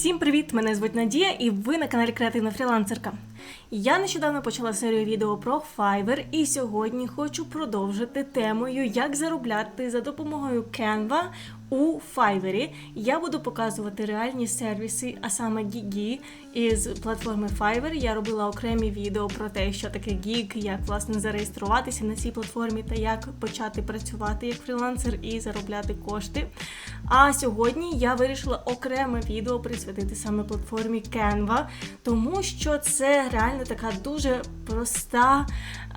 Всім привіт! Мене звуть Надія, і ви на каналі Креативна фрілансерка. Я нещодавно почала серію відео про Fiverr, і сьогодні хочу продовжити темою, як заробляти за допомогою Canva у Fiverr. Я буду показувати реальні сервіси, а саме гіги із платформи Fiverr. Я робила окремі відео про те, що таке гіг, як власне зареєструватися на цій платформі та як почати працювати як фрілансер і заробляти кошти. А сьогодні я вирішила окреме відео присвятити саме платформі Canva, тому що це реально така дуже проста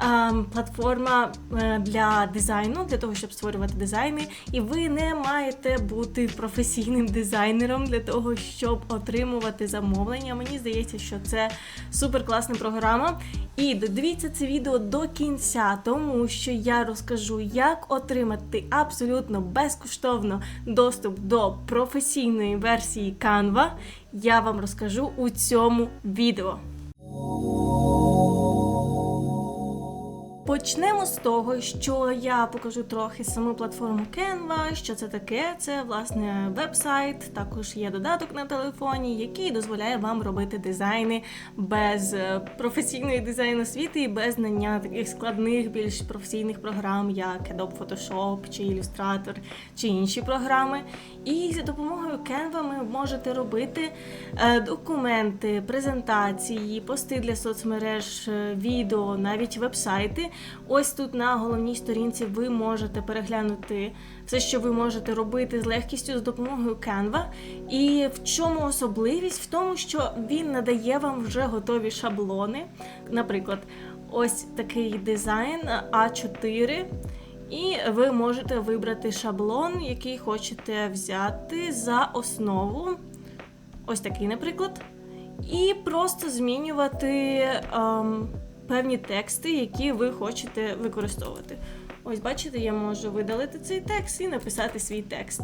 ем, платформа е, для дизайну, для того, щоб створювати дизайни. І ви не маєте бути професійним дизайнером для того, щоб отримувати замовлення. Мені здається, що це супер класна програма. І додивіться це відео до кінця, тому що я розкажу, як отримати абсолютно безкоштовно доступ до професійної версії Canva. Я вам розкажу у цьому відео. Почнемо з того, що я покажу трохи саму платформу Canva, що це таке. Це власне веб-сайт, також є додаток на телефоні, який дозволяє вам робити дизайни без е, професійної дизайн освіти і без знання таких складних, більш професійних програм, як Adobe Photoshop чи Illustrator чи інші програми. І за допомогою Canva ви можете робити е, документи, презентації, пости для соцмереж, е, відео, навіть веб-сайти. Ось тут на головній сторінці ви можете переглянути все, що ви можете робити з легкістю з допомогою Canva. І в чому особливість? В тому, що він надає вам вже готові шаблони. Наприклад, ось такий дизайн А4. І ви можете вибрати шаблон, який хочете взяти за основу. Ось такий, наприклад. І просто змінювати ем, певні тексти, які ви хочете використовувати. Ось, бачите, я можу видалити цей текст і написати свій текст.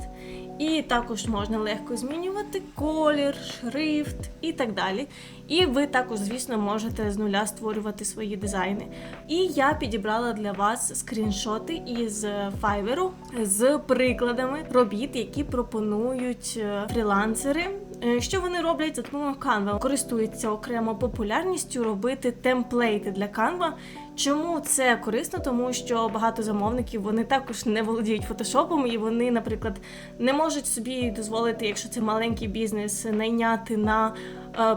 І також можна легко змінювати колір, шрифт і так далі. І ви також, звісно, можете з нуля створювати свої дизайни. І я підібрала для вас скріншоти із Fiverr з прикладами робіт, які пропонують е, фрілансери. Е, Що вони роблять за допомогою Canva? Користуються окремо популярністю робити темплейти для Canva. Чому це корисно? Тому що багато замовників вони також не володіють фотошопом, і вони, наприклад, не можуть собі дозволити, якщо це маленький бізнес, найняти на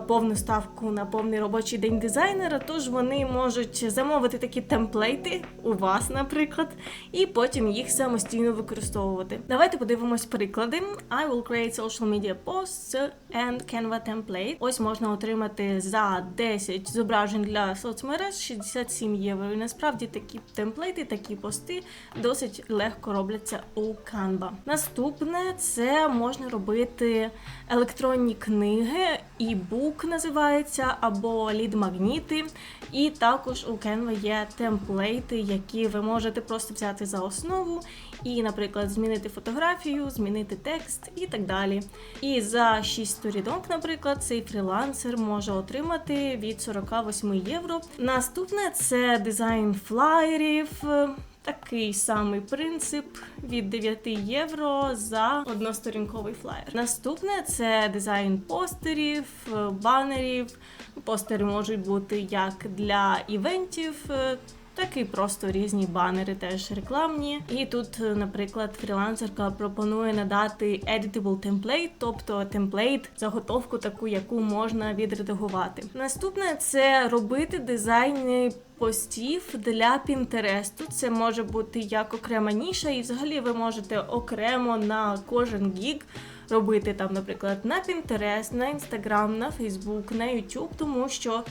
повну ставку на повний робочий день дизайнера. Тож вони можуть замовити такі темплейти у вас, наприклад, і потім їх самостійно використовувати. Давайте подивимось приклади. I will create social media posts and Canva template. Ось можна отримати за 10 зображень для соцмереж 67 євро. І насправді такі темплейти, такі пости досить легко робляться у Canva. Наступне це можна робити електронні книги, e-book називається, або лід-магніти. І також у Canva є темплейти, які ви можете просто взяти за основу і, наприклад, змінити фотографію, змінити текст і так далі. І за 6 сторінок, наприклад, цей фрілансер може отримати від 48 євро. Наступне це дизайн флаєрів. Такий самий принцип від 9 євро за односторінковий флаєр. Наступне це дизайн постерів, банерів. Постери можуть бути як для івентів, так і просто різні банери, теж рекламні. І тут, е, наприклад, фрілансерка пропонує надати editable template, тобто темплейт, заготовку таку, яку можна відредагувати. Наступне це робити дизайни. Постів для Пінтересту це може бути як окрема ніша, і взагалі ви можете окремо на кожен гіг робити там, наприклад, на Pinterest, на Instagram, на Facebook, на YouTube, тому що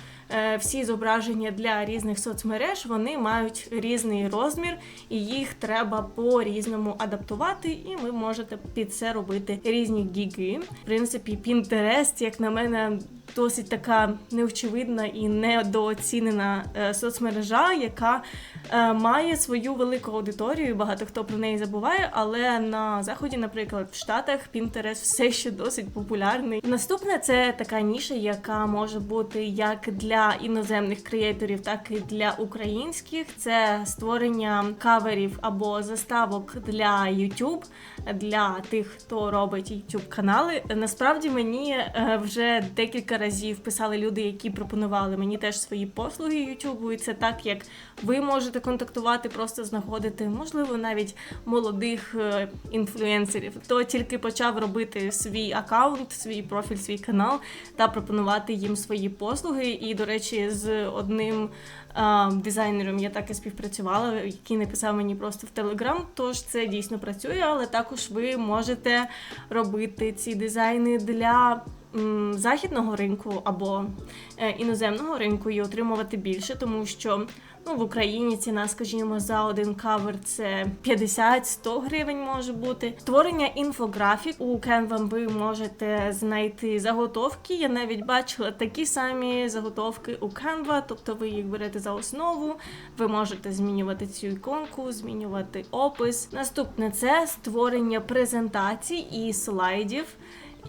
всі зображення для різних соцмереж вони мають різний розмір, і їх треба по-різному адаптувати, і ви можете під це робити різні гіги. В принципі, Pinterest, як на мене, досить така неочевидна і недооцінена е, соцмережа, яка е, має свою велику аудиторію. Багато хто про неї забуває, але на заході, наприклад, в Штатах Pinterest все ще досить популярний. Наступне це така ніша, яка може бути як для іноземних креаторів, так і для українських. Це створення каверів або заставок для YouTube, для тих, хто робить YouTube канали. Насправді мені е, вже декілька разів писали люди, які пропонували мені теж свої послуги YouTube, і це так, як ви можете контактувати, просто знаходити, можливо, навіть молодих е, інфлюенсерів, хто тільки почав робити свій аккаунт, свій профіль, свій канал та пропонувати їм свої послуги. І, до речі, з одним а, дизайнером я так і співпрацювала, який написав мені просто в Телеграм. Тож це дійсно працює, але також ви можете робити ці дизайни для. Західного ринку або е, іноземного ринку і отримувати більше, тому що ну, в Україні ціна, скажімо, за один кавер це 50-100 гривень може бути. Створення інфографік у Canva ви можете знайти заготовки. Я навіть бачила такі самі заготовки у Canva, тобто ви їх берете за основу, ви можете змінювати цю іконку, змінювати опис. Наступне це створення презентацій і слайдів.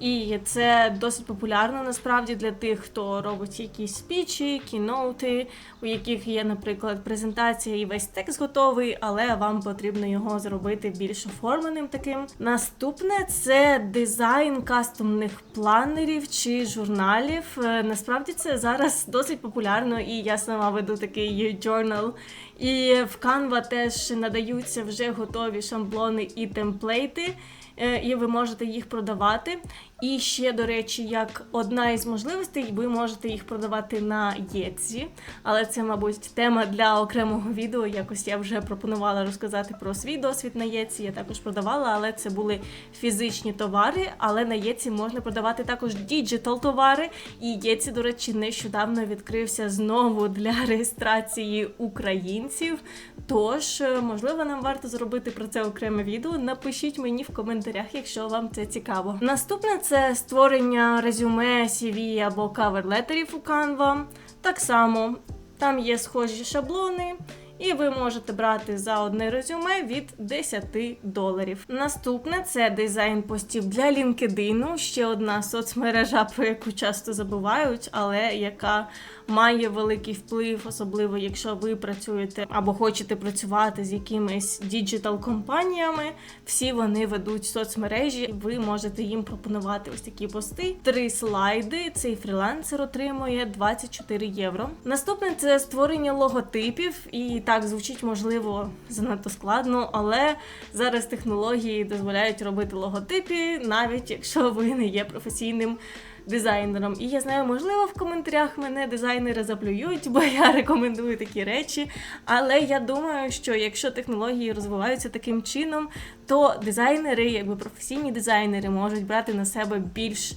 І це досить популярно насправді для тих, хто робить якісь спічі, кіноути, у яких є, наприклад, презентація і весь текст готовий, але вам потрібно його зробити більш оформленим таким. Наступне це дизайн кастомних планерів чи журналів. Е, Насправді це зараз досить популярно, і я сама веду такий journal. І в Canva теж надаються вже готові шаблони і темплейти. е, І ви можете їх продавати. І ще, до речі, як одна із можливостей, ви можете їх продавати на Єтзі, але це, мабуть, тема для окремого відео. Якось я вже пропонувала розказати про свій досвід на Єтзі. Я також продавала, але це були фізичні товари. Але на Єтзі можна продавати також діджитал товари. І Єтзі, до речі, нещодавно відкрився знову для реєстрації українців. Тож, е, можливо, нам варто зробити про це окреме відео. Напишіть мені в коментарях, якщо вам це цікаво. Наступне це створення резюме, CV або кавер-летерів у Canva. Так само там є схожі шаблони. І ви можете брати за одне резюме від 10 доларів. Наступне це дизайн постів для LinkedIn, ще одна соцмережа, про яку часто забувають, але яка має великий вплив, особливо якщо ви працюєте або хочете працювати з якимись діджитал компаніями. Всі вони ведуть соцмережі. Ви можете їм пропонувати ось такі пости. Три слайди. Цей фрілансер отримує 24 євро. Наступне це створення логотипів, і так звучить можливо занадто складно, але зараз технології дозволяють робити логотипи, навіть якщо ви не є професійним дизайнером. І я знаю, можливо, в коментарях мене дизайнери заплюють, бо я рекомендую такі речі. Але я думаю, що якщо технології розвиваються таким чином, то дизайнери, якби професійні дизайнери, можуть брати на себе більш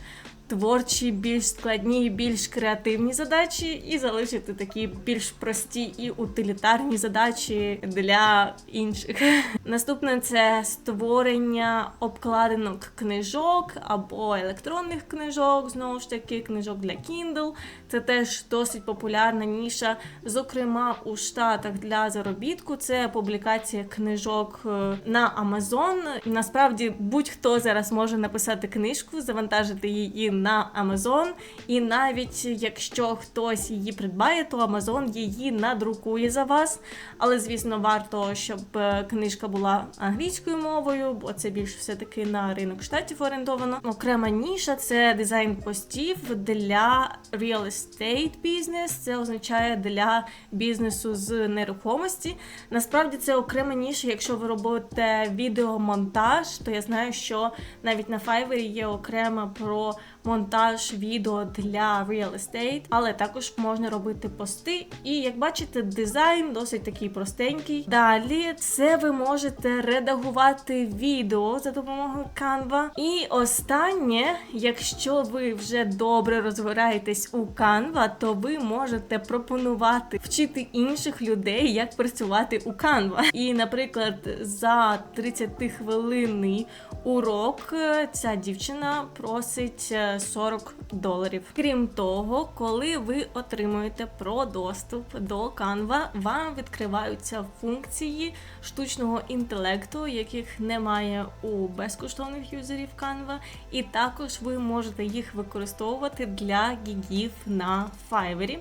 творчі, більш складні, більш креативні задачі, і залишити такі більш прості і утилітарні задачі для інших. Наступне це створення обкладинок книжок або електронних книжок, знову ж таки, книжок для Kindle. Це теж досить популярна ніша, зокрема у Штатах для заробітку. Це публікація книжок е, на Amazon. Насправді будь-хто зараз може написати книжку, завантажити її на Amazon, і навіть якщо хтось її придбає, то Amazon її надрукує за вас. Але звісно, варто, щоб е, книжка була англійською мовою, бо це більше все-таки на ринок штатів орієнтовано. Окрема ніша це дизайн постів для real estate бізнес. Це означає для бізнесу з нерухомості. Насправді це окрема ніша. Якщо ви робите відеомонтаж, то я знаю, що навіть на Fiverr є окрема про монтаж відео для real estate, але також можна робити пости. І як бачите, дизайн досить такий простенький. Далі це ви можете редагувати відео за допомогою Canva. І останнє, якщо ви вже добре розбираєтесь у Canva, то ви можете пропонувати вчити інших людей, як працювати у Canva. І, наприклад, за 30 хвилинний урок е, ця дівчина просить е, 40 доларів. Крім того, коли ви отримуєте про доступ до Canva, вам відкриваються функції штучного інтелекту, яких немає у безкоштовних юзерів Canva, і також ви можете їх використовувати для гігів на Fiverr.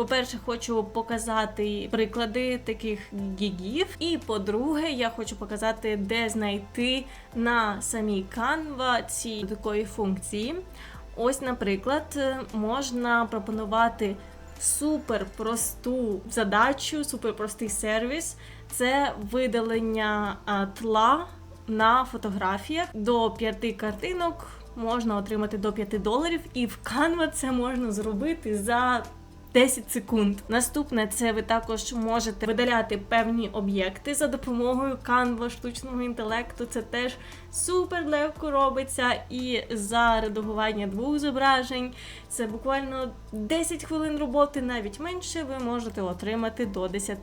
По-перше, хочу показати приклади таких гігів. І по-друге, я хочу показати, де знайти на самій Canva ці такої функції. Ось, наприклад, можна пропонувати супер просту задачу, супер простий сервіс. Це видалення тла на фотографіях до п'яти картинок. Можна отримати до 5 доларів, і в Canva це можна зробити за 10 секунд. Наступне це ви також можете видаляти певні об'єкти за допомогою Canva штучного інтелекту. Це теж супер легко робиться. І за редагування двох зображень це буквально 10 хвилин роботи, навіть менше, ви можете отримати до 10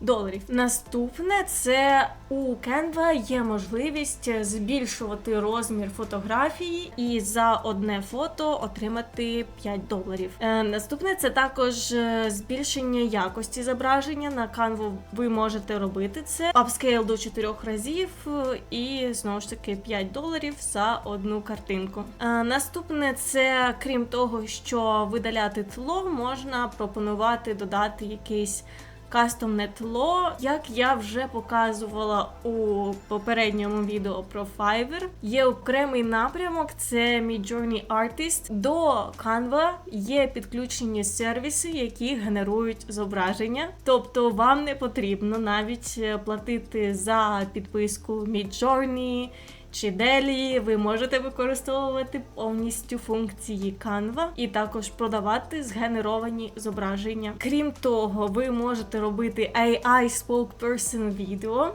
доларів. Наступне це у Canva є можливість збільшувати розмір фотографії і за одне фото отримати 5 доларів. Е, наступне це також е, збільшення якості зображення. На Canva ви можете робити це апскейл до 4 разів е, і знову ж таки 5 доларів за одну картинку. Наступне це крім того, що видаляти тло, можна пропонувати додати якийсь кастомне тло, як я вже показувала у попередньому відео про Fiverr, є окремий напрямок, це Midjourney Artist. До Canva є підключені сервіси, які генерують зображення. Тобто вам не потрібно навіть е, платити за підписку Midjourney, чи Делі ви можете використовувати повністю функції Canva і також продавати згенеровані зображення. Крім того, ви можете робити AI Spokesperson відео.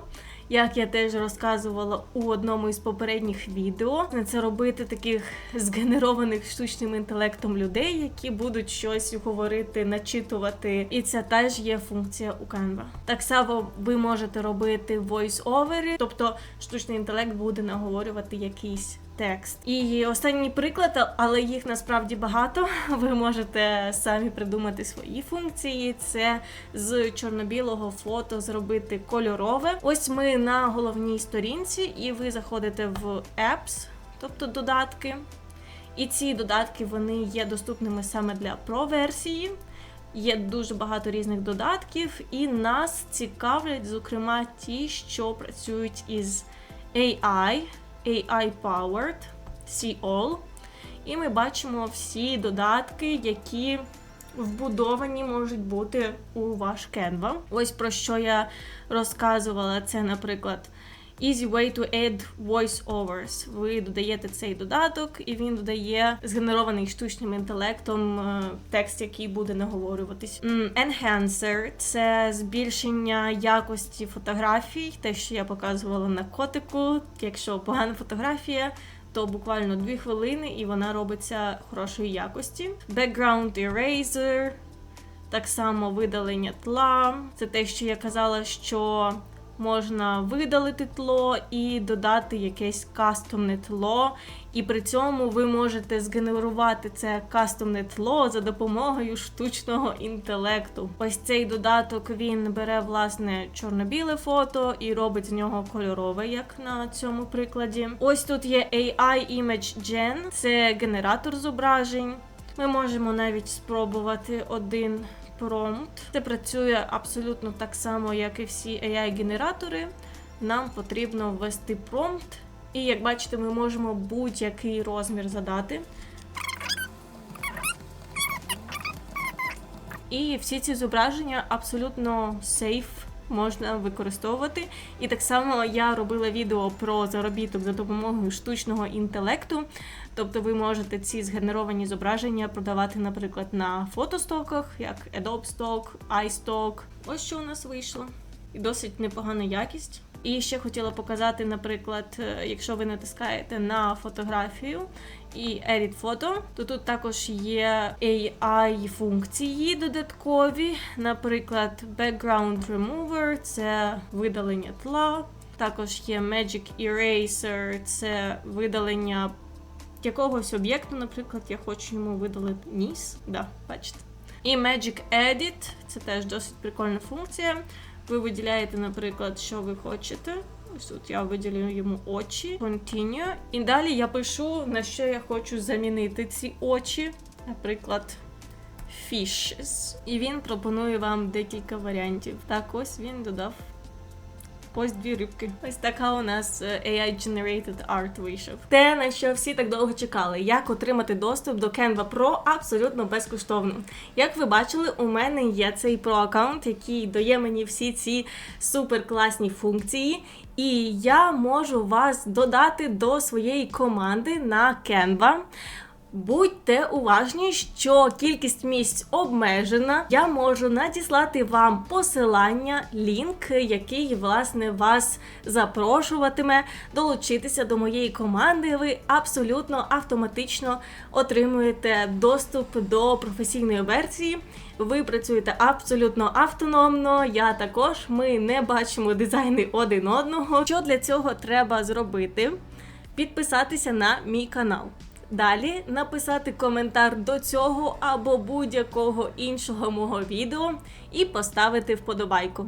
Як я теж розказувала у одному із попередніх відео, це робити таких згенерованих штучним інтелектом людей, які будуть щось говорити, начитувати. І це теж є функція у Canva. Так само ви можете робити voice-overi, тобто штучний інтелект буде наговорювати якийсь текст. І останній приклад, але їх насправді багато. Ви можете самі придумати свої функції. Це з чорно-білого фото зробити кольорове. Ось ми на головній сторінці, і ви заходите в Apps, тобто додатки. І ці додатки вони є доступними саме для Pro-версії. Є дуже багато різних додатків, і нас цікавлять, зокрема, ті, що працюють із AI, AI-powered, See All. І ми бачимо всі додатки, які вбудовані можуть бути у ваш Canva. Ось про що я розказувала. Це, наприклад, Easy way to add voice-overs. Ви додаєте цей додаток, і він додає згенерований штучним інтелектом е, текст, який буде наговорюватись. Enhancer – це збільшення якості фотографій, те, що я показувала на котику. Якщо погана фотографія, то буквально 2 хвилини і вона робиться хорошої якості. Background Eraser, так само видалення тла. Це те, що я казала, що можна видалити тло і додати якесь кастомне тло. І при цьому ви можете згенерувати це кастомне тло за допомогою штучного інтелекту. Ось цей додаток він бере власне чорно-біле фото і робить з нього кольорове, як на цьому прикладі. Ось тут є AI Image Gen, це генератор зображень. Ми можемо навіть спробувати один промпт. Це працює абсолютно так само, як і всі AI-генератори. Нам потрібно ввести промпт. І як бачите, ми можемо будь-який розмір задати. І всі ці зображення абсолютно сейф можна використовувати. І так само я робила відео про заробіток за допомогою штучного інтелекту. Тобто ви можете ці згенеровані зображення продавати, наприклад, на фотостоках, як Adobe Stock, iStock. Ось що у нас вийшло. І досить непогана якість. І ще хотіла показати, наприклад, е, якщо ви натискаєте на фотографію і Edit Photo, то тут також є AI-функції додаткові, наприклад, Background Remover це видалення тла. Також є Magic Eraser, це видалення якогось об'єкту, наприклад, я хочу йому видалити ніс. Да, бачите. І Magic Edit це теж досить прикольна функція. Ви виділяєте, наприклад, що ви хочете. Ось тут я виділю йому очі. Continue. І далі я пишу, на що я хочу замінити ці очі. Наприклад, fishes. І він пропонує вам декілька варіантів. Так, ось він додав. Ось дві рибки. Ось така у нас е, AI-generated art вийшов. Те, на що всі так довго чекали, як отримати доступ до Canva Pro абсолютно безкоштовно. Як ви бачили, у мене є цей Pro аккаунт, який дає мені всі ці супер класні функції. І я можу вас додати до своєї команди на Canva. Будьте уважні, що кількість місць обмежена. Я можу надіслати вам посилання, лінк, який власне вас запрошуватиме долучитися до моєї команди. Ви абсолютно автоматично отримуєте доступ до професійної версії. Ви працюєте абсолютно автономно. Я також. Ми не бачимо дизайни один одного. Що для цього треба зробити? Підписатися на мій канал. Далі написати коментар до цього або будь-якого іншого мого відео і поставити вподобайку.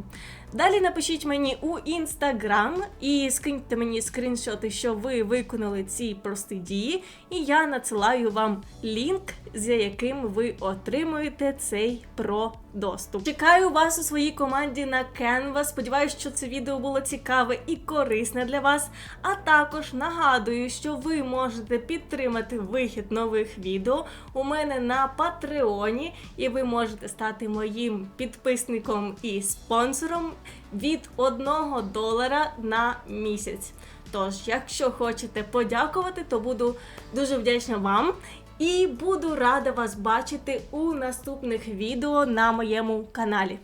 Далі напишіть мені у інстаграм і скиньте мені скріншоти, що ви виконали ці прості дії, і я надсилаю вам лінк, за яким ви отримуєте цей про доступ. Чекаю вас у своїй команді на Canva. Сподіваюсь, що це відео було цікаве і корисне для вас. А також нагадую, що ви можете підтримати вихід нових відео у мене на Патреоні, і ви можете стати моїм підписником і спонсором від 1 долара на місяць. Тож, якщо хочете подякувати, то буду дуже вдячна вам. І буду рада вас бачити у наступних відео на моєму каналі.